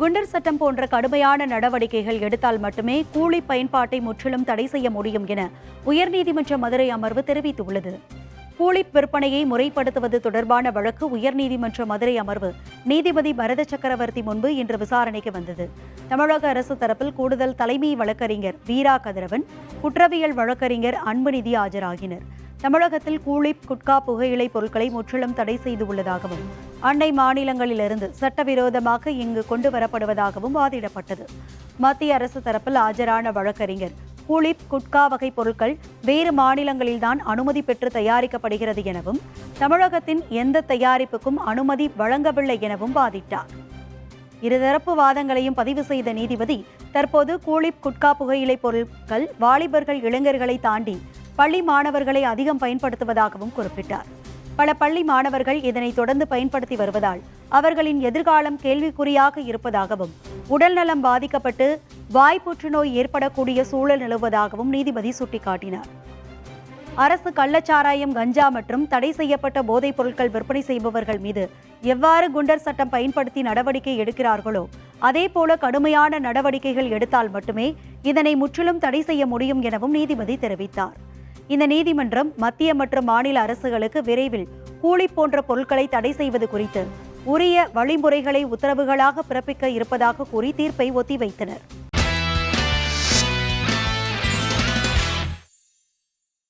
குண்டர் சட்டம் போன்ற கடுமையான நடவடிக்கைகள் எடுத்தால் மட்டுமே கூலி பயன்பாட்டை முற்றிலும் தடை செய்ய முடியும் என உயர்நீதிமன்ற மதுரை அமர்வு தெரிவித்துள்ளது. கூலி விற்பனையை முறைப்படுத்துவது தொடர்பான வழக்கு உயர்நீதிமன்ற மதுரை அமர்வு நீதிபதி பரத சக்கரவர்த்தி முன்பு இன்று விசாரணைக்கு வந்தது. தமிழக அரசு தரப்பில் கூடுதல் தலைமை வழக்கறிஞர் வீரா கதிரவன் குற்றவியல் வழக்கறிஞர் அன்புநிதி ஆஜராகினர். தமிழகத்தில் கூலி குட்கா புகையிலை பொருட்களை முற்றிலும் தடை செய்துள்ளதாகவும் அண்டை மாநிலங்களிலிருந்து சட்டவிரோதமாக இங்கு கொண்டு வரப்படுவதாகவும் வாதிடப்பட்டது. மத்திய அரசு தரப்பில் ஆஜரான வழக்கறிஞர் கூலிப் குட்கா வகை பொருட்கள் வேறு மாநிலங்களில்தான் அனுமதி பெற்று தயாரிக்கப்படுகிறது எனவும் தமிழகத்தின் எந்த தயாரிப்புக்கும் அனுமதி வழங்கவில்லை எனவும் வாதிட்டார். இருதரப்பு வாதங்களையும் பதிவு செய்த நீதிபதி தற்போது கூலிப் குட்கா புகையிலை பொருட்கள் வாலிபர்கள் இளைஞர்களை தாண்டி பள்ளி மாணவர்களை அதிகம் பயன்படுத்துவதாகவும் குறிப்பிட்டார். பல பள்ளி மாணவர்கள் இதனை தொடர்ந்து பயன்படுத்தி வருவதால் அவர்களின் எதிர்காலம் கேள்விக்குறியாக இருப்பதாகவும் உடல்நலம் பாதிக்கப்பட்டு வாய் புற்றுநோய் ஏற்படக்கூடிய சூழல் நிலவுவதாகவும் நீதிபதி சுட்டிக்காட்டினார். அரசு கள்ளச்சாராயம் கஞ்சா மற்றும் தடை செய்யப்பட்ட போதைப் பொருட்கள் விற்பனை செய்பவர்கள் மீது எவ்வாறு குண்டர் சட்டம் பயன்படுத்தி நடவடிக்கை எடுக்கிறார்களோ அதேபோல கடுமையான நடவடிக்கைகள் எடுத்தால் மட்டுமே இதனை முற்றிலும் தடை செய்ய முடியும் எனவும் நீதிபதி தெரிவித்தார். இந்த நீதிமன்றம் மத்திய மற்றும் மாநில அரசுகளுக்கு விரைவில் கூலி போன்ற பொருட்களை தடை செய்வது குறித்து உரிய வழிமுறைகளை உத்தரவுகளாக பிறப்பிக்க இருப்பதாக கூறி தீர்ப்பை ஒத்திவைத்தனர்.